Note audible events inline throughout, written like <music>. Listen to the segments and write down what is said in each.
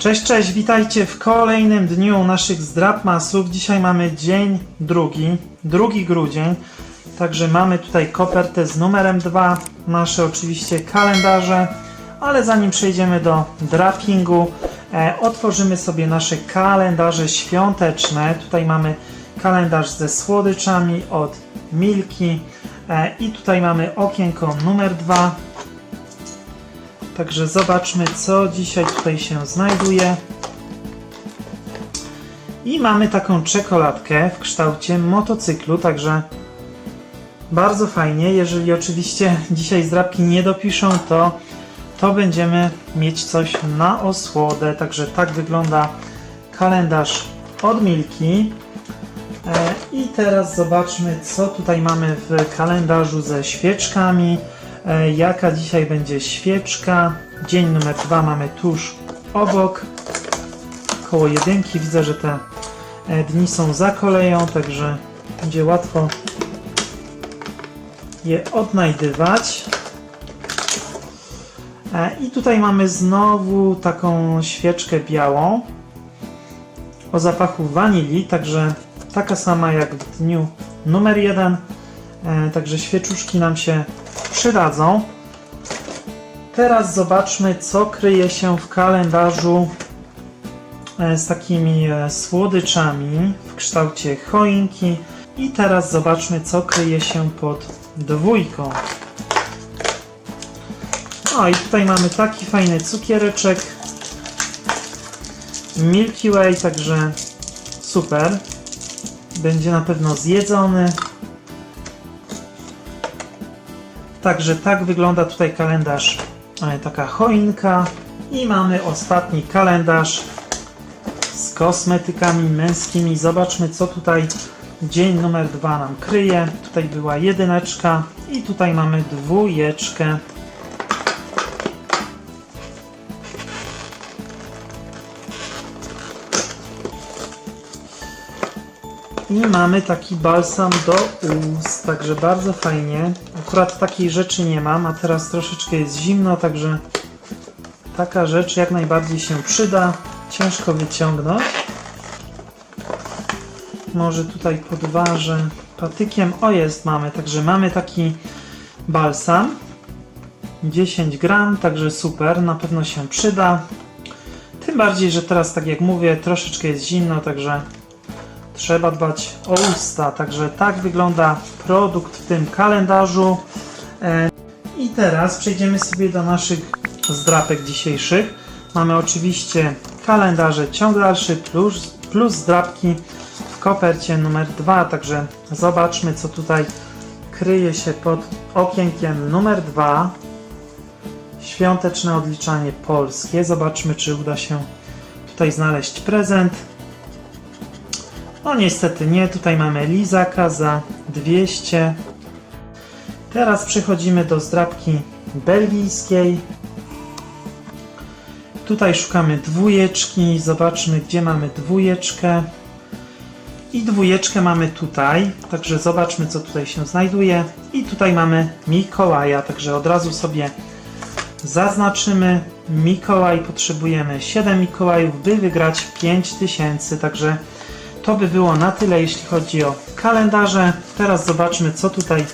Cześć, cześć, witajcie w kolejnym dniu naszych zdrapmasów. Dzisiaj mamy dzień drugi, drugi grudzień. Także mamy tutaj kopertę z numerem 2, nasze oczywiście kalendarze, ale zanim przejdziemy do drapingu, e, otworzymy sobie nasze kalendarze świąteczne. Tutaj mamy kalendarz ze słodyczami od Milki e, i tutaj mamy okienko numer 2. Także zobaczmy, co dzisiaj tutaj się znajduje. I mamy taką czekoladkę w kształcie motocyklu, także bardzo fajnie. Jeżeli oczywiście dzisiaj zdrabki nie dopiszą, to, to będziemy mieć coś na osłodę. Także tak wygląda kalendarz od Milki. E, I teraz zobaczmy, co tutaj mamy w kalendarzu ze świeczkami. E, Jaka dzisiaj będzie świeczka? Dzień numer dwa mamy tuż obok. Koło jedynki widzę, że te e, dni są za koleją, także będzie łatwo je odnajdywać. E, I tutaj mamy znowu taką świeczkę białą o zapachu wanilii, także taka sama jak w dniu numer jeden. Także świeczuszki nam się przydadzą. Teraz zobaczmy, co kryje się w kalendarzu e, z takimi e, słodyczami w kształcie choinki. I teraz zobaczmy, co kryje się pod dwójką. O, i tutaj mamy taki fajny cukiereczek. Milky Way, także super. Będzie na pewno zjedzony. Także tak wygląda tutaj kalendarz, e, taka choinka. I mamy ostatni kalendarz z kosmetykami męskimi. Zobaczmy, co tutaj dzień numer dwa nam kryje. Tutaj była jedyneczka i tutaj mamy dwójeczkę. I mamy taki balsam do ust, także bardzo fajnie. Akurat takiej rzeczy nie mam, a teraz troszeczkę jest zimno, także taka rzecz jak najbardziej się przyda. Ciężko wyciągnąć. Może tutaj podważę patykiem. O jest, mamy, także mamy taki balsam. 10 gram, także super, na pewno się przyda. Tym bardziej, że teraz, tak jak mówię, troszeczkę jest zimno, także trzeba dbać o usta. Także tak wygląda produkt w tym kalendarzu. E, I teraz przejdziemy sobie do naszych zdrapek dzisiejszych. Mamy oczywiście kalendarze ciąg dalszy plus, plus zdrapki w kopercie numer 2. Także zobaczmy, co tutaj kryje się pod okienkiem numer 2. Świąteczne odliczanie polskie. Zobaczmy, czy uda się tutaj znaleźć prezent. No niestety nie, tutaj mamy lizaka za 200. Teraz przechodzimy do zdrabki belgijskiej. Tutaj szukamy dwójeczki, zobaczmy gdzie mamy dwójeczkę. I dwójeczkę mamy tutaj, także zobaczmy co tutaj się znajduje. I tutaj mamy Mikołaja, także od razu sobie zaznaczymy Mikołaj, potrzebujemy 7 Mikołajów, by wygrać 5000, także to by było na tyle, jeśli chodzi o kalendarze. Teraz zobaczmy, co tutaj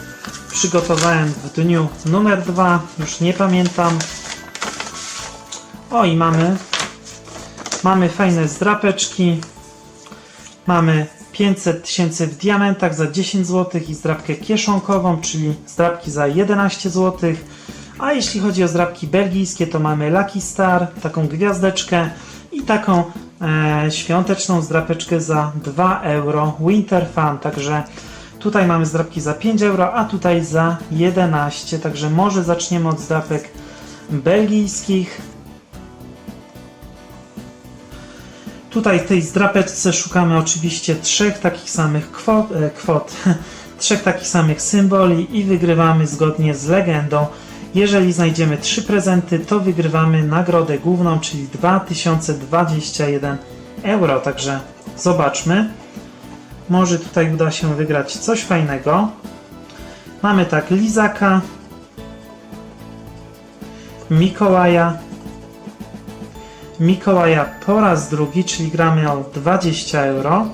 przygotowałem w dniu numer 2. Już nie pamiętam. O, i mamy, mamy fajne zdrapeczki. Mamy 500 tysięcy w diamentach za 10 zł i zdrapkę kieszonkową, czyli zdrapki za 11 zł. A jeśli chodzi o zdrapki belgijskie, to mamy Lucky Star, taką gwiazdeczkę i taką e, świąteczną zdrapeczkę za 2 euro Winter Fun. Także tutaj mamy zdrapki za 5 euro, a tutaj za 11. Także może zaczniemy od zdrapek belgijskich. Tutaj w tej zdrapeczce szukamy oczywiście trzech takich samych kwot, e, kwot <laughs> trzech takich samych symboli i wygrywamy zgodnie z legendą. Jeżeli znajdziemy trzy prezenty, to wygrywamy nagrodę główną, czyli 2021 euro. Także zobaczmy. Może tutaj uda się wygrać coś fajnego. Mamy tak Lizaka, Mikołaja, Mikołaja po raz drugi, czyli gramy o 20 euro.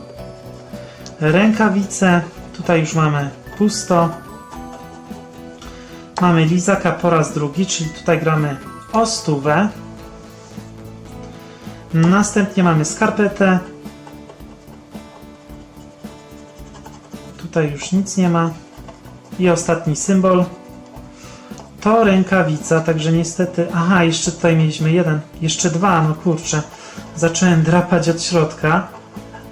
Rękawice, tutaj już mamy pusto. Mamy lizaka po raz drugi, czyli tutaj gramy o stówę. Następnie mamy skarpetę. Tutaj już nic nie ma. I ostatni symbol. To rękawica, także niestety. Aha, jeszcze tutaj mieliśmy jeden, jeszcze dwa, no kurczę. Zacząłem drapać od środka.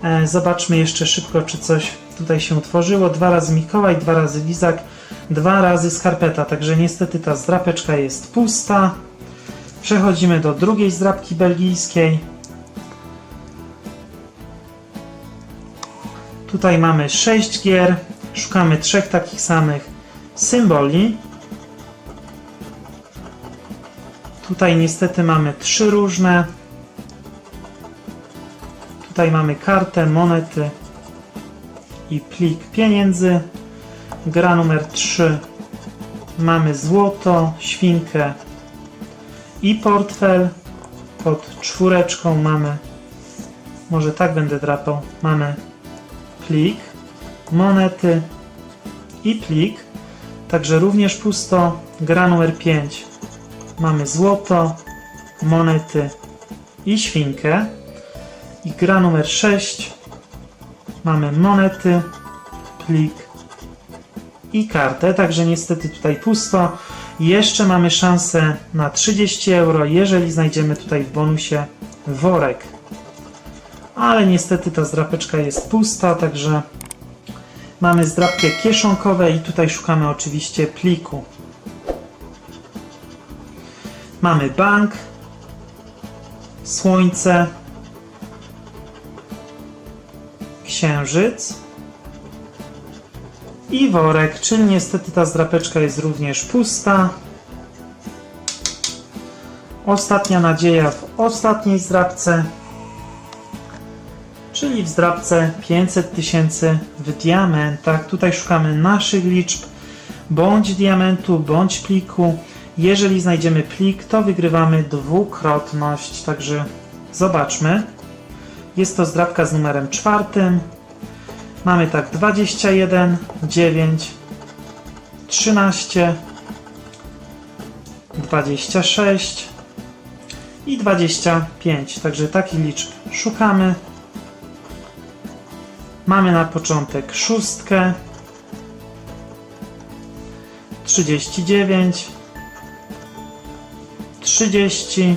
E, zobaczmy jeszcze szybko, czy coś tutaj się utworzyło. Dwa razy Mikołaj, dwa razy Lizak, dwa razy skarpeta, także niestety ta zdrapeczka jest pusta. Przechodzimy do drugiej zdrapki belgijskiej. Tutaj mamy 6 gier. Szukamy trzech takich samych symboli. Tutaj niestety mamy trzy różne. Tutaj mamy kartę, monety i plik pieniędzy. Gra numer 3. Mamy złoto, świnkę i portfel. Pod czwóreczką mamy, może tak będę drapał, mamy plik, monety i plik. Także również pusto. Gra numer 5. Mamy złoto, monety i świnkę. I gra numer 6. Mamy monety, plik i kartę. Także niestety tutaj pusto. Jeszcze mamy szansę na 30 euro, jeżeli znajdziemy tutaj w bonusie worek. Ale niestety ta zdrapeczka jest pusta, także mamy zdrapkę kieszonkowe i tutaj szukamy oczywiście pliku. Mamy bank, słońce, księżyc i worek, czyli niestety ta zdrapeczka jest również pusta. Ostatnia nadzieja w ostatniej zdrapce, czyli w zdrapce 500 tysięcy w diamentach. Tutaj szukamy naszych liczb, bądź diamentu, bądź pliku. Jeżeli znajdziemy plik, to wygrywamy dwukrotność, także zobaczmy. Jest to zdrapka z numerem czwartym. Mamy tak 21, 9, 13, 26 i 25. Także takich liczb szukamy. Mamy na początek szóstkę, 39, 30,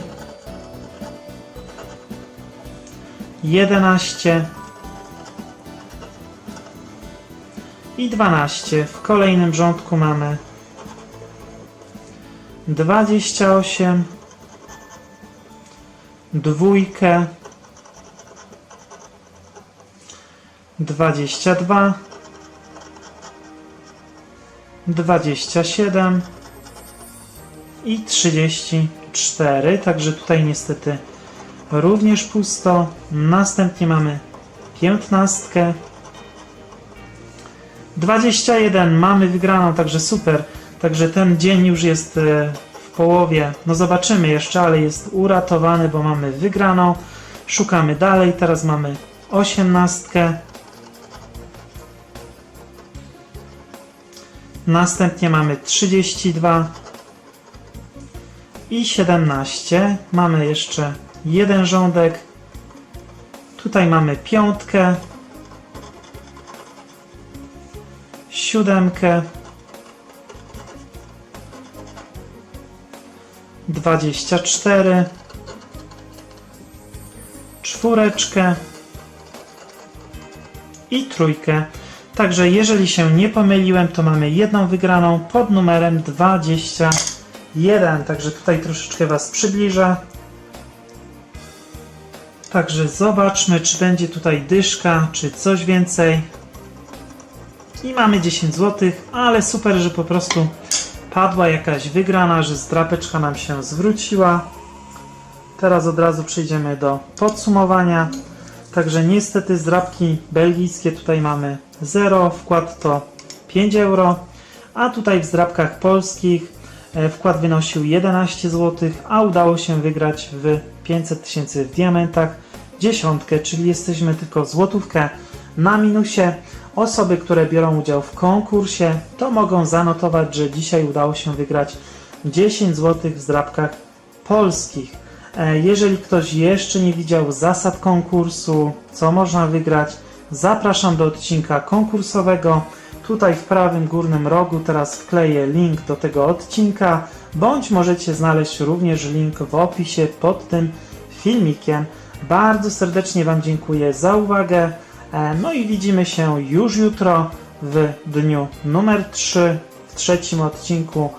11 i 12. W kolejnym rządku mamy 28, dwójkę, 22, 27 i 34. Także tutaj niestety również pusto. Następnie mamy 15. 21 mamy wygraną, także super. Także ten dzień już jest e, w połowie. No zobaczymy jeszcze, ale jest uratowany, bo mamy wygraną. Szukamy dalej. Teraz mamy 18. Następnie mamy 32 i 17. Mamy jeszcze jeden rządek. Tutaj mamy piątkę, siódemkę, dwadzieścia cztery, czwóreczkę i trójkę. Także jeżeli się nie pomyliłem, to mamy jedną wygraną pod numerem 21. Także tutaj troszeczkę Was przybliżę. Także zobaczmy, czy będzie tutaj dyszka, czy coś więcej. I mamy 10 zł, ale super, że po prostu padła jakaś wygrana, że zdrapeczka nam się zwróciła. Teraz od razu przejdziemy do podsumowania. Także niestety zdrapki belgijskie tutaj mamy 0, wkład to 5 euro, a tutaj w zdrapkach polskich E, Wkład wynosił 11 zł, a udało się wygrać w 500 tysięcy w diamentach dziesiątkę, czyli jesteśmy tylko złotówkę na minusie. Osoby, które biorą udział w konkursie, to mogą zanotować, że dzisiaj udało się wygrać 10 zł w zdrabkach polskich. E, Jeżeli ktoś jeszcze nie widział zasad konkursu, co można wygrać, zapraszam do odcinka konkursowego. Tutaj w prawym górnym rogu teraz wkleję link do tego odcinka, bądź możecie znaleźć również link w opisie pod tym filmikiem. Bardzo serdecznie Wam dziękuję za uwagę. E, No i widzimy się już jutro w dniu numer 3 w trzecim odcinku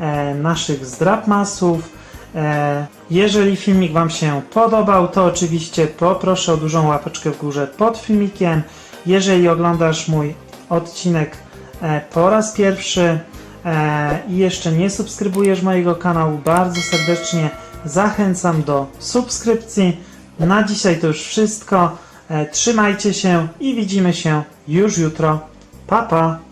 e, naszych zdrapmasów. E, Jeżeli filmik Wam się podobał, to oczywiście poproszę o dużą łapeczkę w górze pod filmikiem. Jeżeli oglądasz mój odcinek po raz pierwszy i jeszcze nie subskrybujesz mojego kanału, bardzo serdecznie zachęcam do subskrypcji. Na dzisiaj to już wszystko. E, Trzymajcie się i widzimy się już jutro. Pa pa!